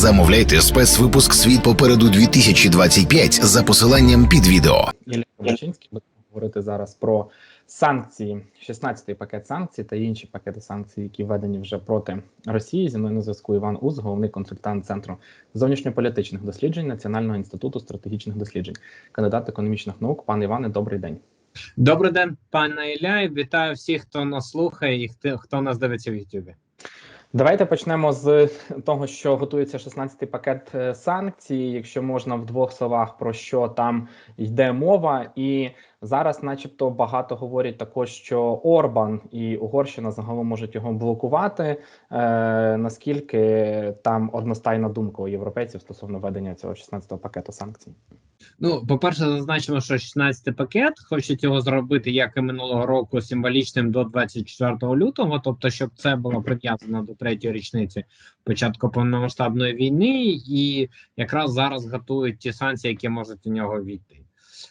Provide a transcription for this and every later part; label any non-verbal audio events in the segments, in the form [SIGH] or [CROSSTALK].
Замовляйте спецвипуск Світ попереду 2025 за посиланням під відео. Ілля буде говорити зараз про санкції, 16-й пакет санкцій та інші пакети санкцій, які введені вже проти Росії. Зі мною на зв'язку Іван Уз, головний консультант Центру зовнішньополітичних досліджень Національного інституту стратегічних досліджень, кандидат економічних наук. Пане Іване, добрий день. Добрий день, пане Ілля, і вітаю всіх, хто нас слухає і хто, хто нас дивиться в Ютубі. Давайте почнемо з того, що готується 16-й пакет е, санкцій. Якщо можна в двох словах про що там йде мова, і зараз, начебто, багато говорять також, що Орбан і Угорщина загалом можуть його блокувати. Е, наскільки там одностайна думка у європейців стосовно ведення цього 16-го пакету санкцій? Ну, по-перше, зазначимо, що 16-й пакет хочуть його зробити, як і минулого року, символічним до 24 лютого, тобто, щоб це було прив'язано до третьої річниці початку повномасштабної війни, і якраз зараз готують ті санкції, які можуть у нього війти.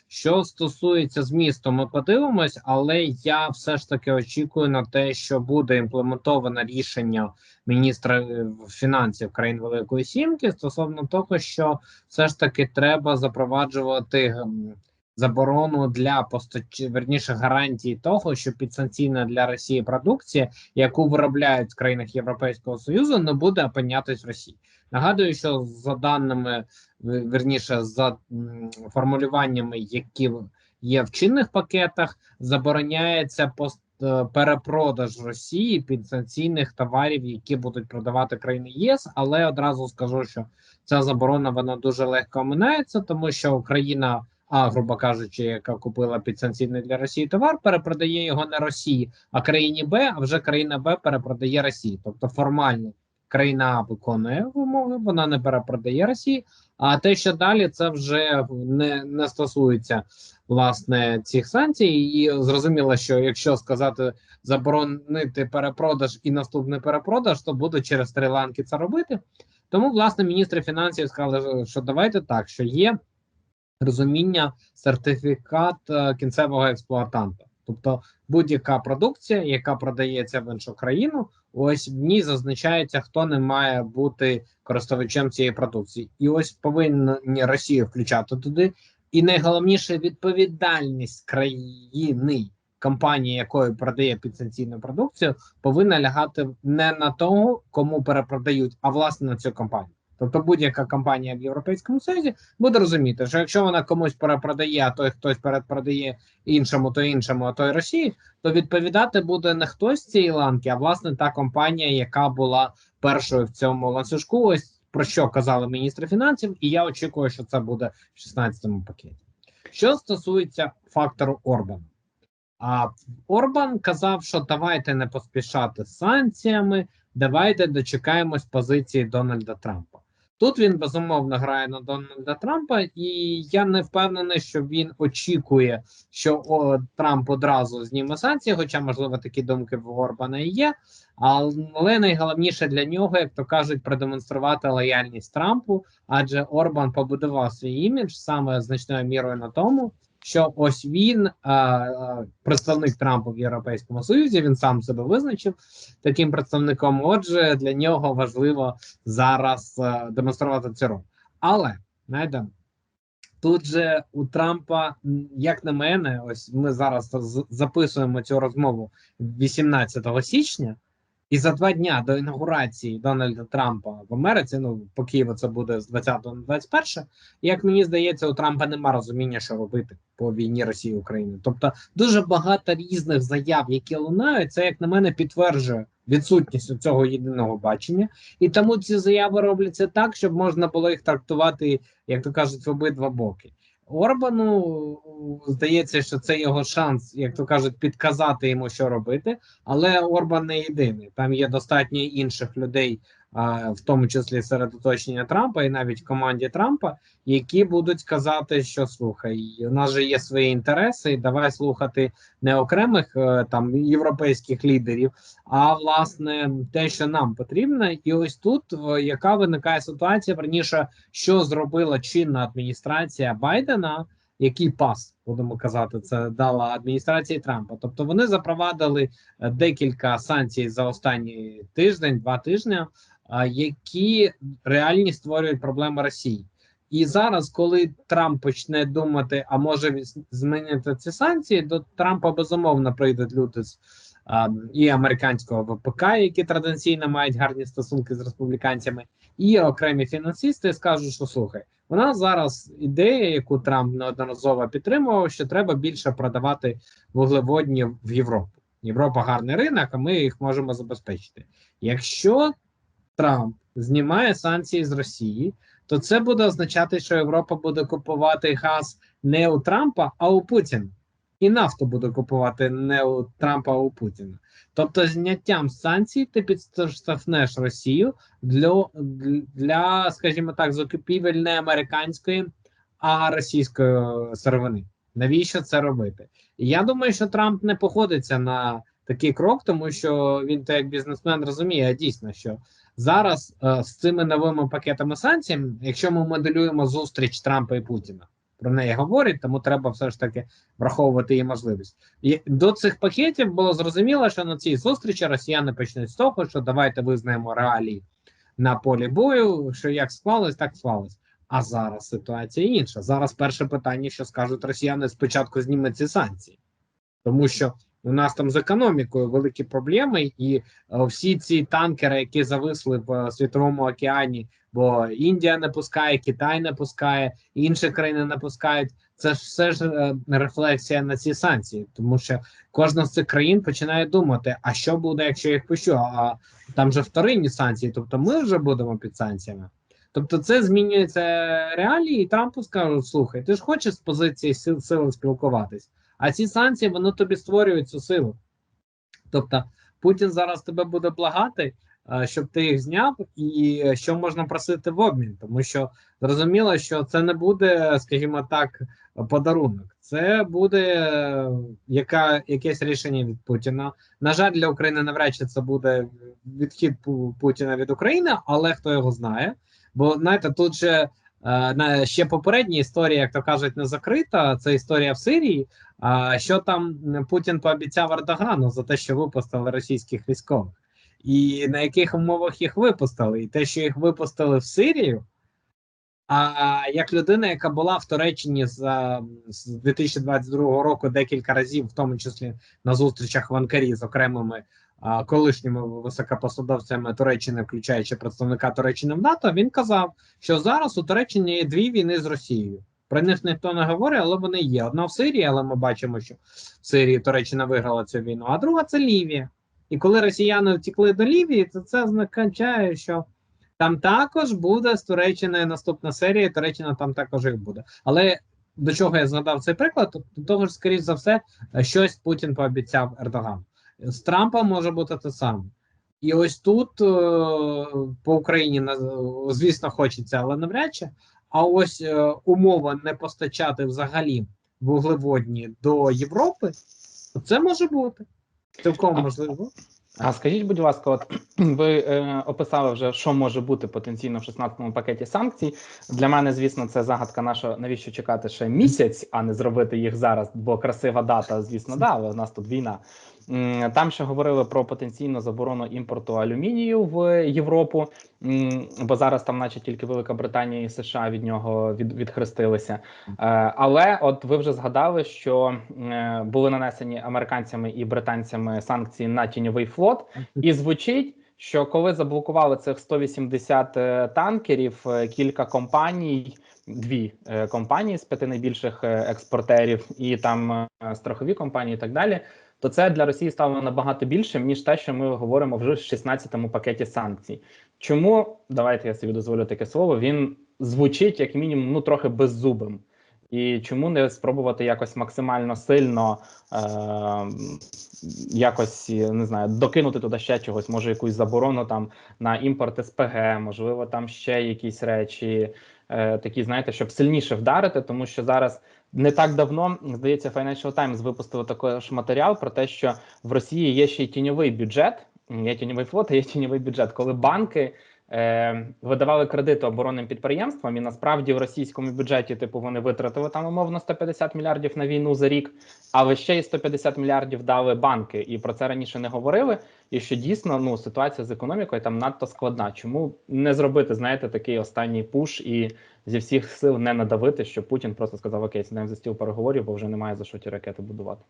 Що стосується змісту, ми подивимось, але я все ж таки очікую на те, що буде імплементоване рішення міністра е, фінансів країн Великої Сімки стосовно того, що все ж таки треба запроваджувати ем, заборону для постач... верніше гарантії того, що підсанкційна для Росії продукція, яку виробляють в країнах Європейського Союзу, не буде опинятись в Росії. Нагадую, що за даними верніше за формулюваннями, які є в чинних пакетах, забороняється пост е, перепродаж Росії підсанкційних товарів, які будуть продавати країни ЄС. Але одразу скажу, що ця заборона вона дуже легко минається, тому що Україна. А, грубо кажучи, яка купила підсанкційний для Росії товар, перепродає його не Росії, а країні Б, а вже країна Б перепродає Росії. Тобто формально країна А виконує вимоги, вона не перепродає Росії. А те, що далі, це вже не не стосується власне цих санкцій, і зрозуміло, що якщо сказати заборонити перепродаж і наступний перепродаж, то буде через три ланки це робити. Тому, власне, міністри фінансів сказали, що давайте так, що є розуміння сертифікат е, кінцевого експлуатанта. Тобто будь-яка продукція, яка продається в іншу країну, ось в ній зазначається, хто не має бути користувачем цієї продукції, і ось повинні Росію включати туди. І найголовніше відповідальність країни компанії, якої продає підсанкційну продукцію, повинна лягати не на того, кому перепродають, а власне на цю компанію. Тобто будь-яка компанія в Європейському Союзі буде розуміти, що якщо вона комусь перепродає, а той хтось перепродає іншому, то іншому, а той Росії, то відповідати буде не хтось з цієї ланки, а власне та компанія, яка була першою в цьому ланцюжку. Ось про що казали міністри фінансів, і я очікую, що це буде в 16-му пакеті. Що стосується фактору Орбана, а Орбан казав, що давайте не поспішати з санкціями, давайте дочекаємось позиції Дональда Трампа. Тут він безумовно грає на Дональда Трампа, і я не впевнений, що він очікує, що о, Трамп одразу зніме санкції, хоча, можливо, такі думки в Орбана і є. Але найголовніше для нього, як то кажуть, продемонструвати лояльність Трампу, адже Орбан побудував свій імідж саме значною мірою на тому, що ось він, представник Трампа в Європейському Союзі, він сам себе визначив таким представником. Отже, для нього важливо зараз демонструвати цю роль. Але знаєте, тут же у Трампа, як на мене, ось ми зараз записуємо цю розмову 18 січня. І за два дня до інаугурації Дональда Трампа в Америці, ну по Києву це буде з 20 на 21, як мені здається, у Трампа нема розуміння, що робити по війні Росії України. Тобто дуже багато різних заяв, які лунають, це як на мене підтверджує відсутність цього єдиного бачення, і тому ці заяви робляться так, щоб можна було їх трактувати, як то кажуть, в обидва боки. Орбану здається, що це його шанс, як то кажуть, підказати йому, що робити. Але Орбан не єдиний. Там є достатньо інших людей, в тому числі серед оточення Трампа, і навіть команді Трампа, які будуть казати, що слухай, у нас же є свої інтереси, і давай слухати не окремих е, там європейських лідерів, а власне те, що нам потрібно, і ось тут яка виникає ситуація раніше, що зробила чинна адміністрація Байдена. Який пас будемо казати, це дала адміністрації Трампа. Тобто вони запровадили е, декілька санкцій за останній тиждень, два тижні які реальні створюють проблеми Росії. І зараз, коли Трамп почне думати, а може змінити ці санкції, до Трампа безумовно прийдуть люди з а, і американського ВПК, які традиційно мають гарні стосунки з республіканцями, і окремі фінансисти скажуть, що слухай, у нас зараз ідея, яку Трамп неодноразово підтримував, що треба більше продавати вуглеводні в Європу. Європа гарний ринок, а ми їх можемо забезпечити. Якщо Трамп знімає санкції з Росії, то це буде означати, що Європа буде купувати газ не у Трампа, а у Путіна. І нафту буде купувати не у Трампа, а у Путіна. Тобто, зняттям санкцій ти підштовхнеш Росію для, для, скажімо так, закупівель не американської, а російської сировини. Навіщо це робити? Я думаю, що Трамп не погодиться на такий крок, тому що він, то як бізнесмен, розуміє дійсно, що зараз е, з цими новими пакетами санкцій, якщо ми моделюємо зустріч Трампа і Путіна, про неї говорять, тому треба все ж таки враховувати її можливість. І до цих пакетів було зрозуміло, що на цій зустрічі росіяни почнуть з того, що давайте визнаємо реалії на полі бою, що як склалось, так склалось. А зараз ситуація інша. Зараз перше питання, що скажуть росіяни, спочатку знімуть ці санкції, тому що у нас там з економікою великі проблеми, і е, всі ці танкери, які зависли в е, світовому океані, бо Індія не пускає, Китай не пускає, інші країни не пускають. Це ж все ж е, рефлексія на ці санкції, тому що кожна з цих країн починає думати: а що буде, якщо я їх пущу? А там же вторинні санкції, тобто ми вже будемо під санкціями. Тобто, це змінюється реалії, і Трампу скажуть: слухай, ти ж хочеш з позиції сил сили спілкуватись, а ці санкції вони тобі створюють цю силу. Тобто, Путін зараз тебе буде благати, е, щоб ти їх зняв, і е, що можна просити в обмін, тому що зрозуміло, що це не буде, скажімо так, подарунок. Це буде е, яка, якесь рішення від Путіна. На жаль, для України навряд чи це буде відхід Путіна від України, але хто його знає. Бо знаєте, тут же ще попередня історія, як то кажуть, не закрита. Це історія в Сирії. А що там Путін пообіцяв Ердогану за те, що випустили російських військових, і на яких умовах їх випустили, і те, що їх випустили в Сирію. А як людина, яка була в Туреччині з, з 2022 року декілька разів, в тому числі на зустрічах в Анкарі з окремими а, колишніми високопосадовцями Туреччини, включаючи представника Туреччини в НАТО, він казав, що зараз у Туреччині є дві війни з Росією. Про них ніхто не говорить, але вони є. Одна в Сирії, але ми бачимо, що в Сирії Туреччина виграла цю війну, а друга це Лівія. І коли росіяни втекли до Лівії, то це означає, що там також буде з Туреччиною наступна серія, Туреччина там також їх буде. Але до чого я згадав цей приклад? До того ж, скоріш за все, щось Путін пообіцяв Ердогану. З Трампом може бути те саме. І ось тут е, по Україні звісно хочеться, але навряд чи. А ось е, умова не постачати взагалі вуглеводні до Європи, це може бути. Цілком можливо. А скажіть, будь ласка, от [CLEARS THROAT] ви е, описали вже, що може бути потенційно в 16-му пакеті санкцій. Для мене, звісно, це загадка наша, навіщо чекати ще місяць, а не зробити їх зараз, бо красива дата, звісно, да, але в нас тут війна. Там ще говорили про потенційну заборону імпорту алюмінію в Європу, бо зараз там, наче тільки Велика Британія і США від нього від, відхрестилися. Е, Але от ви вже згадали, що е, були нанесені американцями і британцями санкції на тіньовий флот, і звучить. Що коли заблокували цих 180 е, танкерів, кілька компаній, дві компанії з п'яти найбільших експортерів, і там страхові компанії, і так далі, то це для Росії стало набагато більшим ніж те, що ми говоримо вже в 16-му пакеті санкцій. Чому давайте я собі дозволю таке слово? Він звучить як мінімум ну трохи беззубим. І чому не спробувати якось максимально сильно е, якось не знаю, докинути туди ще чогось, може якусь заборону там на імпорт СПГ, можливо, там ще якісь речі, е, такі, знаєте, щоб сильніше вдарити, тому що зараз не так давно здається, Financial Times випустили також матеріал про те, що в Росії є ще й тіньовий бюджет. Є тіньовий флот, а є тіньовий бюджет, коли банки е, видавали кредити оборонним підприємствам, і насправді в російському бюджеті, типу, вони витратили там умовно 150 мільярдів на війну за рік, але ще й 150 мільярдів дали банки, і про це раніше не говорили. І що дійсно ну ситуація з економікою там надто складна. Чому не зробити, знаєте, такий останній пуш і зі всіх сил не надавити, щоб Путін просто сказав: Окей, сідаємо за стіл переговорів, бо вже немає за що ті ракети будувати.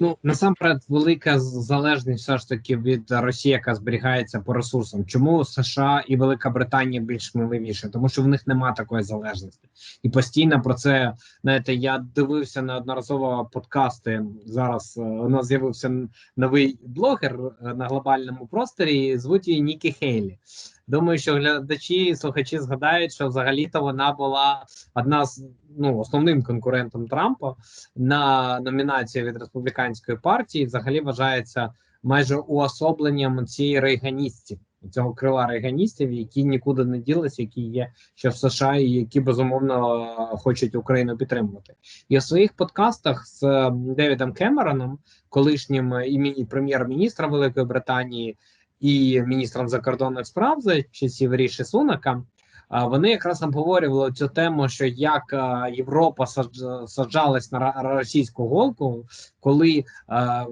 Ну насамперед, велика залежність все ж таки від Росії, яка зберігається по ресурсам. Чому США і Велика Британія більш сміливіше? Тому що в них немає такої залежності, і постійно про це знаєте. Я дивився неодноразово подкасти. Зараз е, у нас з'явився новий блогер е, на глобальному просторі. Звуть її Нікі Хейлі. Думаю, що глядачі і слухачі згадають, що взагалі-то вона була одна з ну основним конкурентом Трампа на номінацію від республіканської партії. Взагалі вважається майже уособленням цієї рейганістів, цього крила рейганістів, які нікуди не ділися, які є ще в США, і які безумовно хочуть Україну підтримувати. І у своїх подкастах з Девідом Кемероном, колишнім імені прем'єр-міністра Великої Британії і міністром закордонних справ за часів Ріші Сунака. Вони якраз обговорювали цю тему, що як Європа саджалась на російську голку, коли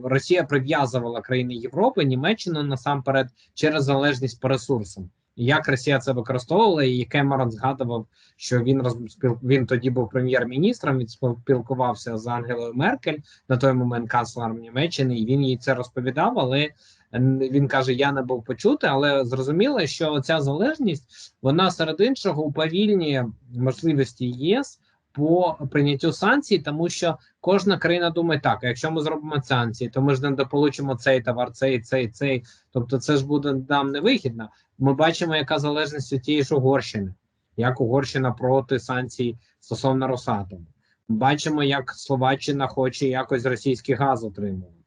Росія прив'язувала країни Європи, Німеччину насамперед через залежність по ресурсам. Як Росія це використовувала, і Кемерон згадував, що він розпіл... він тоді був прем'єр-міністром. Він спілкувався з Ангелою Меркель на той момент канцлером Німеччини, і він їй це розповідав. Але він каже: Я не був почути, але зрозуміло, що ця залежність вона серед іншого уповільнює можливості ЄС по прийняттю санкцій, тому що кожна країна думає так: якщо ми зробимо санкції, то ми ж не дополучимо цей товар, цей, цей, цей. Тобто, це ж буде нам невигідно. Ми бачимо, яка залежність у тієї ж Угорщини, як Угорщина проти санкцій стосовно Росатому. Бачимо, як Словаччина хоче якось російський газ отримувати.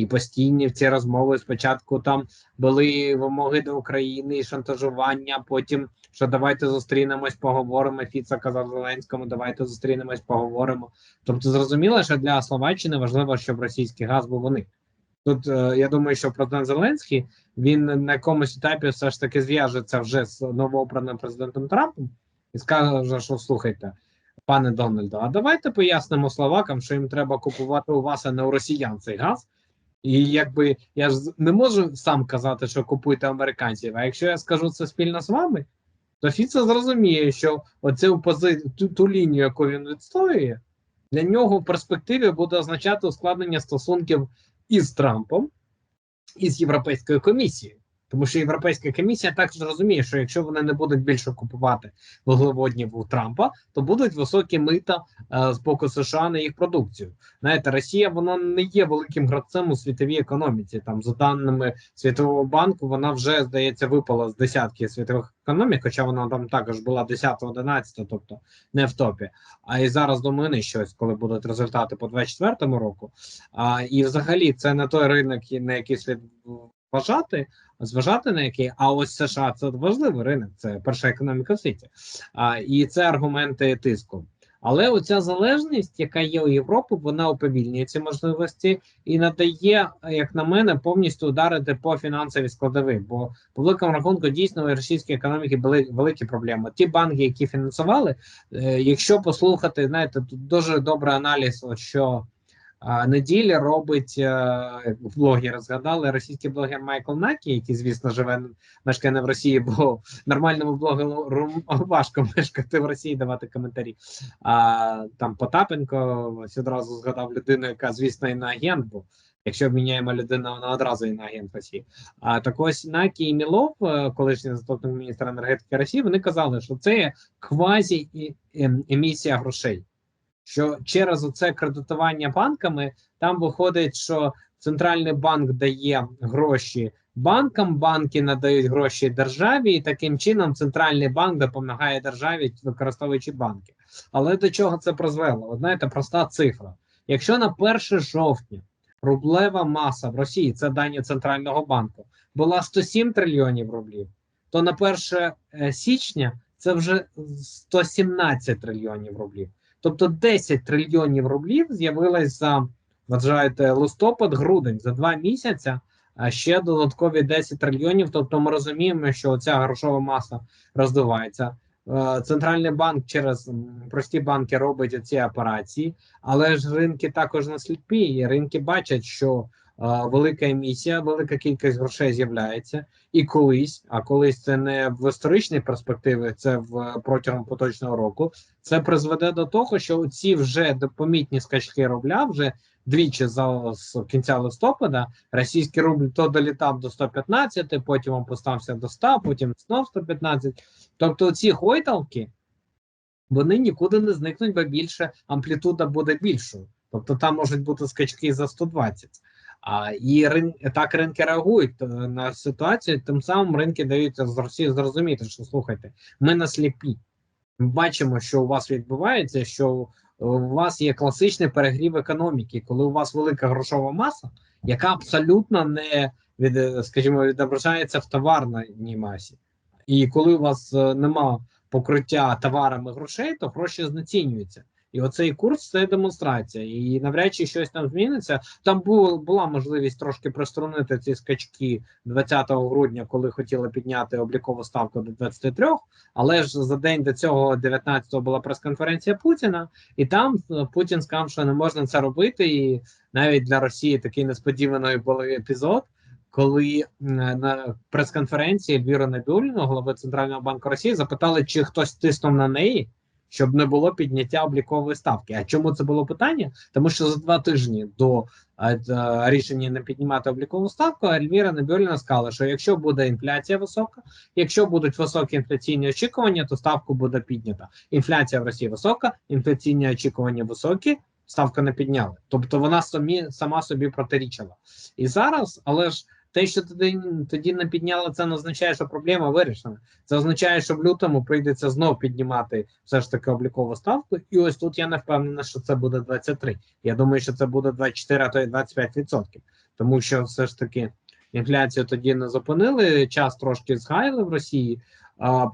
І постійні ці розмови спочатку там були вимоги до України і шантажування. Потім що давайте зустрінемось, поговоримо. Фіца казав Зеленському, давайте зустрінемось, поговоримо. Тобто, зрозуміло, що для Словаччини важливо, щоб російський газ був у. Тут е, я думаю, що президент Зеленський він на якомусь етапі все ж таки зв'яжеться вже з новообраним президентом Трампом і скаже, що слухайте, пане Дональду, а давайте пояснимо словакам, що їм треба купувати у вас, а не у росіян цей газ. І якби я ж не можу сам казати, що купуйте американців. А якщо я скажу це спільно з вами, то Фіце зрозуміє, що оцю пози... ту, ту лінію, яку він відстоює, для нього в перспективі буде означати ускладнення стосунків із Трампом і з Європейською комісією. Тому що Європейська комісія також розуміє, що якщо вони не будуть більше купувати вуглеводнів у Трампа, то будуть високі мита е, з боку США на їх продукцію. Знаєте, Росія вона не є великим гравцем у світовій економіці. Там за даними Світового банку, вона вже здається випала з десятки світових економік, хоча вона там також була 10-11, тобто не в топі. А і зараз думаю, не щось, коли будуть результати по 24 року. А, і взагалі це не той ринок, на який слід вважати, зважати на який, а ось США це важливий ринок, це перша економіка в світі. А, і це аргументи тиску. Але оця залежність, яка є у Європи, вона уповільнює ці можливості і надає, як на мене, повністю ударити по фінансовій складовій. Бо по великому рахунку дійсно у російській економіки були великі проблеми. Ті банки, які фінансували, е, якщо послухати, знаєте, тут дуже добрий аналіз, що а, неділі робить е, блогер. Згадали російський блогер Майкл Накі, який, звісно, живе мешкає не в Росії, бо нормальному блогеру важко мешкати в Росії, давати коментарі. А там Потапенко ось одразу згадав людину, яка, звісно, і на агент, бо якщо обміняємо людину, вона одразу і на агент Росії. А так ось Накі і Мілов, е, колишній заступник міністра енергетики Росії, вони казали, що це квазі ем, емісія грошей. Що через оце кредитування банками там виходить, що центральний банк дає гроші банкам, банки надають гроші державі, і таким чином центральний банк допомагає державі, використовуючи банки. Але до чого це призвело? От знаєте, проста цифра. Якщо на 1 жовтня рублева маса в Росії, це дані центрального банку, була 107 трильйонів рублів, то на 1 е, січня це вже 117 трильйонів рублів. Тобто 10 трильйонів рублів з'явилось за вважаєте листопад, грудень за два місяця а ще додаткові 10 трильйонів. Тобто, ми розуміємо, що ця грошова маса роздувається. Е, Центральний банк через прості банки робить ці операції, але ж ринки також не сліпі. І ринки бачать, що велика емісія, велика кількість грошей з'являється, і колись, а колись це не в історичній перспективі, це в протягом поточного року. Це призведе до того, що ці вже помітні скачки рубля вже двічі за з кінця листопада російський рубль то долітав до 115, потім опускався до 100, потім знов 115. Тобто ці гойдалки вони нікуди не зникнуть, бо більше амплітуда буде більшою. Тобто там можуть бути скачки за 120. А і рин, так ринки реагують е, на ситуацію. Тим самим ринки дають з Росії зрозуміти, що слухайте, ми на сліпі. Ми бачимо, що у вас відбувається, що е, у вас є класичний перегрів економіки, коли у вас велика грошова маса, яка абсолютно не від, е, скажімо, відображається в товарній масі. І коли у вас нема покриття товарами грошей, то гроші знецінюються. І оцей курс це демонстрація. І навряд чи щось там зміниться. Там було, була можливість трошки приструнити ці скачки 20 грудня, коли хотіли підняти облікову ставку до 23, але ж за день до цього, 19-го, була прес-конференція Путіна, і там е, Путін сказав, що не можна це робити. І навіть для Росії такий несподіваний був епізод. Коли на прес-конференції Ельвіра Набіуліна, голови Центрального банку Росії, запитали, чи хтось тиснув на неї, щоб не було підняття облікової ставки. А чому це було питання? Тому що за два тижні до е, е, рішення не піднімати облікову ставку, Ельвіра Набіуліна сказала, що якщо буде інфляція висока, якщо будуть високі інфляційні очікування, то ставку буде піднята. Інфляція в Росії висока, інфляційні очікування високі. Ставка не підняли, тобто вона самі сама собі протирічила. І зараз, але ж те, що тоді, тоді не підняли, це не означає, що проблема вирішена. Це означає, що в лютому прийдеться знов піднімати все ж таки облікову ставку. І ось тут я не впевнений, що це буде 23. Я думаю, що це буде 24, а то й 25%. Тому що все ж таки інфляцію тоді не зупинили. Час трошки згаяли в Росії.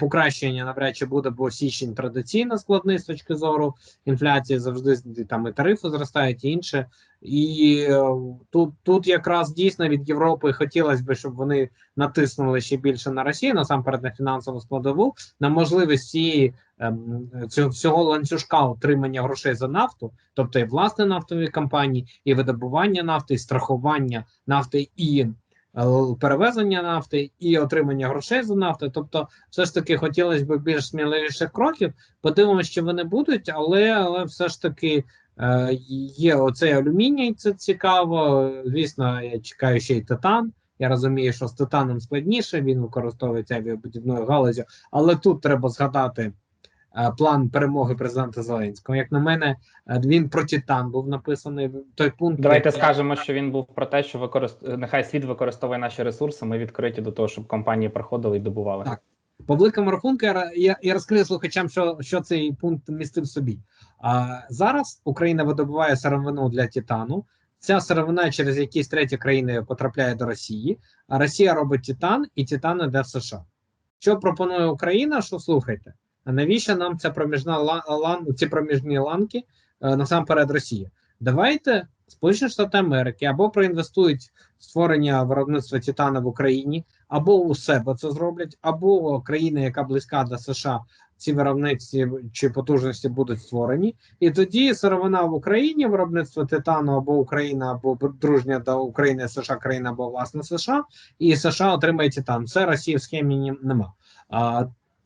Покращення навряд чи буде, бо січень традиційно складний з точки зору інфляції. Завжди там і тарифи зростають, і інше. І е, тут тут якраз дійсно від Європи хотілося б, щоб вони натиснули ще більше на Росію, насамперед на фінансову складову, на можливість цієї ем, цього всього ланцюжка отримання грошей за нафту, тобто і власне нафтові компанії, і видобування нафти, і страхування нафти і перевезення нафти, і отримання грошей за нафту. Тобто, все ж таки хотілося б більш сміливіших кроків. Подивимося, чи вони будуть, але, але все ж таки. Е, Є оцей алюміній, це цікаво. Звісно, я чекаю ще й титан. Я розумію, що з титаном складніше, він використовується авіабудівною галузю, але тут треба згадати е, план перемоги президента Зеленського. Як на мене, е, він про титан був написаний той пункт. Давайте який- скажемо, що він був про те, що використ... нехай світ використовує наші ресурси. Ми відкриті до того, щоб компанії приходили і добували. Так. По великому рахунку я, я, я розкрию слухачам, що, що цей пункт містив в собі. А, зараз Україна видобуває сировину для титану. Ця сировина через якісь треті країни потрапляє до Росії, а Росія робить титан, і титан іде в США. Що пропонує Україна? Що слухайте? А навіщо нам ця проміжна лан, ці проміжні ланки е, насамперед Росія? Давайте Сполучені Штати Америки або проінвестують в створення виробництва титану в Україні, або у себе це зроблять, або країна, яка близька до США, ці виробниці чи потужності будуть створені, і тоді сировина в Україні, виробництво титану або Україна, або дружня до України США країна, або власне США, і США отримає титан. Це Росії в схемі нема.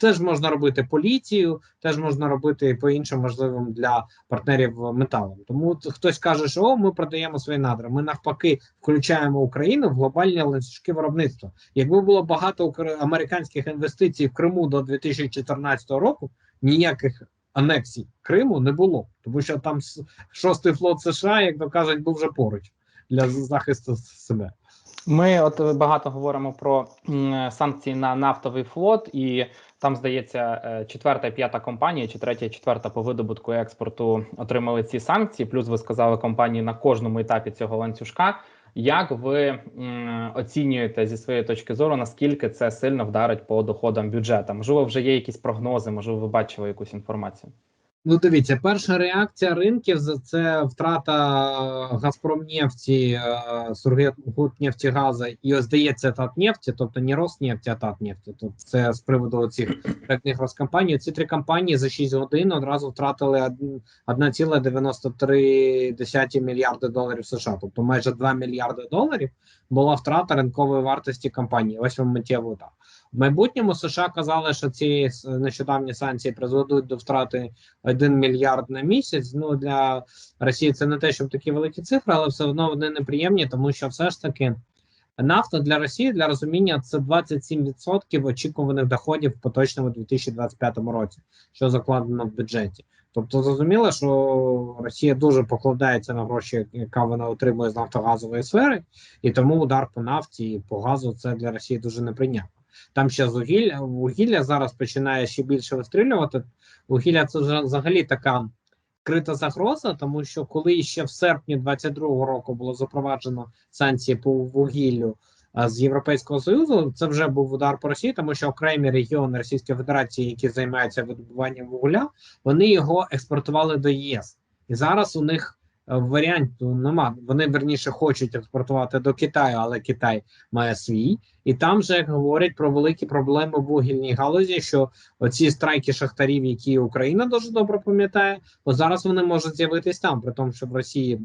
Теж можна робити поліцію, теж можна робити по іншим можливим для партнерів металом. Тому хтось каже, що о, ми продаємо свої надра. Ми навпаки включаємо Україну в глобальні ланцюжки виробництва. Якби було багато американських інвестицій в Криму до 2014 року, ніяких анексій Криму не було, тому що там шостий флот США, як то кажуть, був вже поруч для захисту себе. Ми от багато говоримо про санкції на нафтовий флот, і там здається, е, четверта п'ята компанія, чи третя, четверта по видобутку і експорту отримали ці санкції. Плюс ви сказали компанії на кожному етапі цього ланцюжка. Як ви оцінюєте зі своєї точки зору, наскільки це сильно вдарить по доходам бюджету? Можливо, вже є якісь прогнози, можливо, ви бачили якусь інформацію. Ну, дивіться, перша реакція ринків це втрата Газпромнефті, е, Сургутнефтегаза і ось здається Татнефті, тобто не Роснефті, а Татнефті. Тобто це з приводу цих проектних розкомпаній. Ці три компанії за 6 годин одразу втратили од- 1,93 мільярди доларів США, тобто майже 2 мільярди доларів була втрата ринкової вартості компанії. Ось вам миттєво так. В майбутньому США казали, що ці нещодавні санкції призведуть до втрати 1 мільярд на місяць. Ну для Росії це не те, щоб такі великі цифри, але все одно вони неприємні, тому що все ж таки нафта для Росії для розуміння це 27% очікуваних доходів в поточному 2025 році, що закладено в бюджеті. Тобто зрозуміло, що Росія дуже покладається на гроші, яка вона отримує з нафтогазової сфери, і тому удар по нафті і по газу це для Росії дуже неприйнятно. Там ще з вугілля вугілля зараз починає ще більше вистрілювати. Вугілля це взагалі така крита загроза, тому що коли ще в серпні 22-го року було запроваджено санкції по вугіллю з Європейського союзу, це вже був удар по Росії, тому що окремі регіони Російської Федерації, які займаються видобуванням вугілля, вони його експортували до ЄС, і зараз у них варіанту нема. Вони верніше хочуть експортувати до Китаю, але Китай має свій, і там же говорять про великі проблеми в вугільній галузі. Що оці страйки шахтарів, які Україна дуже добре пам'ятає, бо зараз вони можуть з'явитись там, при тому, що в Росії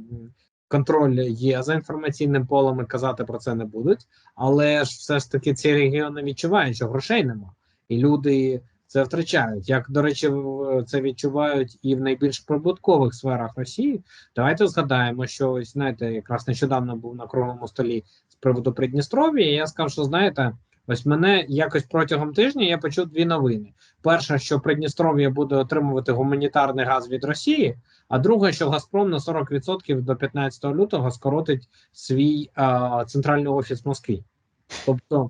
контроль є за інформаційним полем, і казати про це не будуть. Але ж все ж таки ці регіони відчувають, що грошей нема, і люди це втрачають. Як до речі, це відчувають і в найбільш прибуткових сферах Росії. Давайте згадаємо, що ось знаєте, якраз нещодавно був на круглому столі з приводу Придністров'я. і Я сказав, що знаєте, ось мене якось протягом тижня я почув дві новини. Перша, що Придністров'я буде отримувати гуманітарний газ від Росії. А друге, що Газпром на 40% до 15 лютого скоротить свій а, центральний офіс в Москві. Тобто,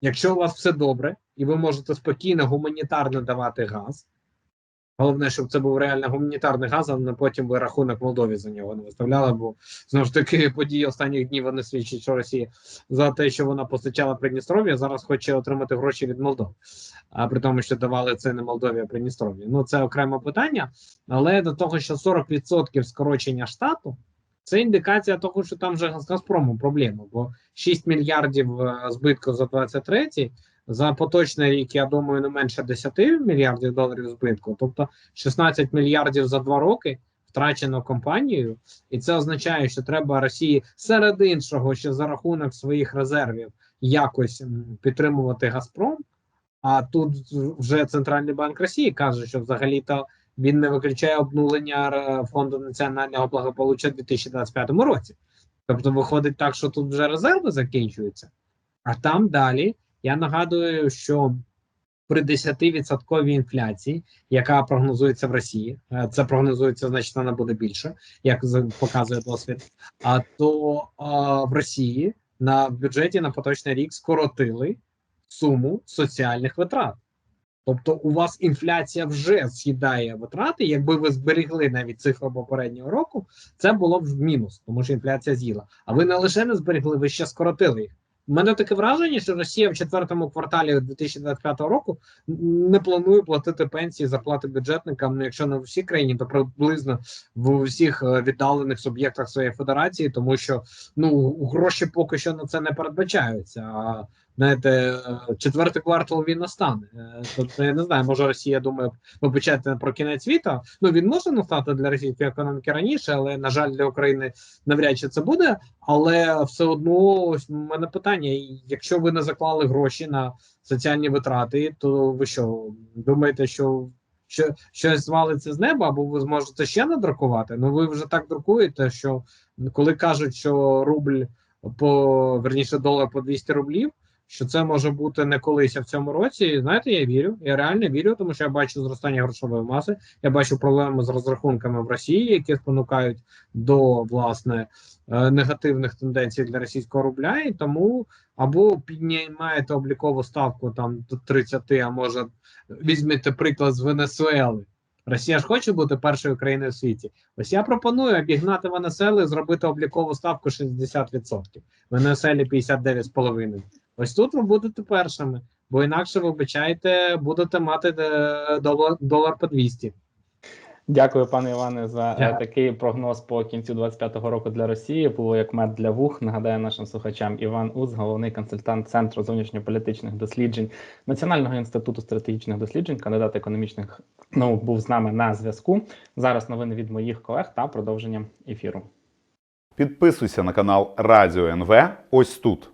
якщо у вас все добре, і ви можете спокійно гуманітарно давати газ. Головне, щоб це був реально гуманітарний газ, а не потім ви рахунок Молдові за нього не виставляли. Бо знову ж таки [LAUGHS] події останніх днів вони свідчать, що Росія за те, що вона постачала Придністров'я, зараз хоче отримати гроші від Молдови. А при тому, що давали це не Молдові, а Придністров'я. Ну це окреме питання. Але до того, що 40% скорочення штату, це індикація того, що там вже з Газпромом проблема, бо 6 мільярдів е, збитку за 23 за поточний рік, я думаю, не менше 10 мільярдів доларів збитку, тобто 16 мільярдів за два роки втрачено компанією, і це означає, що треба Росії серед іншого, що за рахунок своїх резервів якось підтримувати Газпром. А тут вже центральний банк Росії каже, що взагалі-то він не виключає обнулення е, фонду національного благополуччя у 2025 році. Тобто, виходить так, що тут вже резерви закінчуються, а там далі. Я нагадую, що при 10% інфляції, яка прогнозується в Росії, е, це прогнозується, значить, вона буде більше, як показує досвід. А то а, в Росії на бюджеті на поточний рік скоротили суму соціальних витрат. Тобто, у вас інфляція вже з'їдає витрати. Якби ви зберегли навіть цифру попереднього року, це було б в мінус, тому що інфляція з'їла. А ви не лише не зберегли, ви ще скоротили їх. У мене таке враження, що Росія в четвертому кварталі 2025 року не планує платити пенсії, зарплати бюджетникам. Ну, якщо не в всій країні, то приблизно в усіх е, віддалених суб'єктах своєї федерації, тому що ну гроші поки що на це не передбачаються. А знаєте, четвертий квартал він настане. Е, Тобто я не знаю, може Росія думає вибачайте про кінець світу. Ну він може настати для російської економіки раніше, але на жаль, для України навряд чи це буде. Але все одно ось у мене питання: якщо ви не заклали гроші на соціальні витрати, то ви що думаєте, що що щось звалиться з неба, або ви зможете ще надрукувати? Ну ви вже так друкуєте, що коли кажуть, що рубль по верніше долар по 200 рублів. Що це може бути не колись а в цьому році. Знаєте, я вірю. Я реально вірю, тому що я бачу зростання грошової маси. Я бачу проблеми з розрахунками в Росії, які спонукають до власне е, негативних тенденцій для російського рубля. І тому або піднімаєте облікову ставку там до 30, а може візьмете приклад з Венесуели. Росія ж хоче бути першою країною в світі. Ось я пропоную обігнати Венесуелу і зробити облікову ставку 60%. Венесуелі 59,5%. Ось тут ви будете першими, бо інакше, вибачайте, будете мати е, долар, долар по 200. Дякую, пане Іване, за е, Дякую. такий прогноз по кінцю 25-го року для Росії. Було як мед для вух. Нагадаю нашим слухачам Іван Уз, головний консультант Центру зовнішньополітичних досліджень Національного інституту стратегічних досліджень, кандидат економічних наук, був з нами на зв'язку. Зараз новини від моїх колег та продовження ефіру. Підписуйся на канал Радіо НВ ось тут.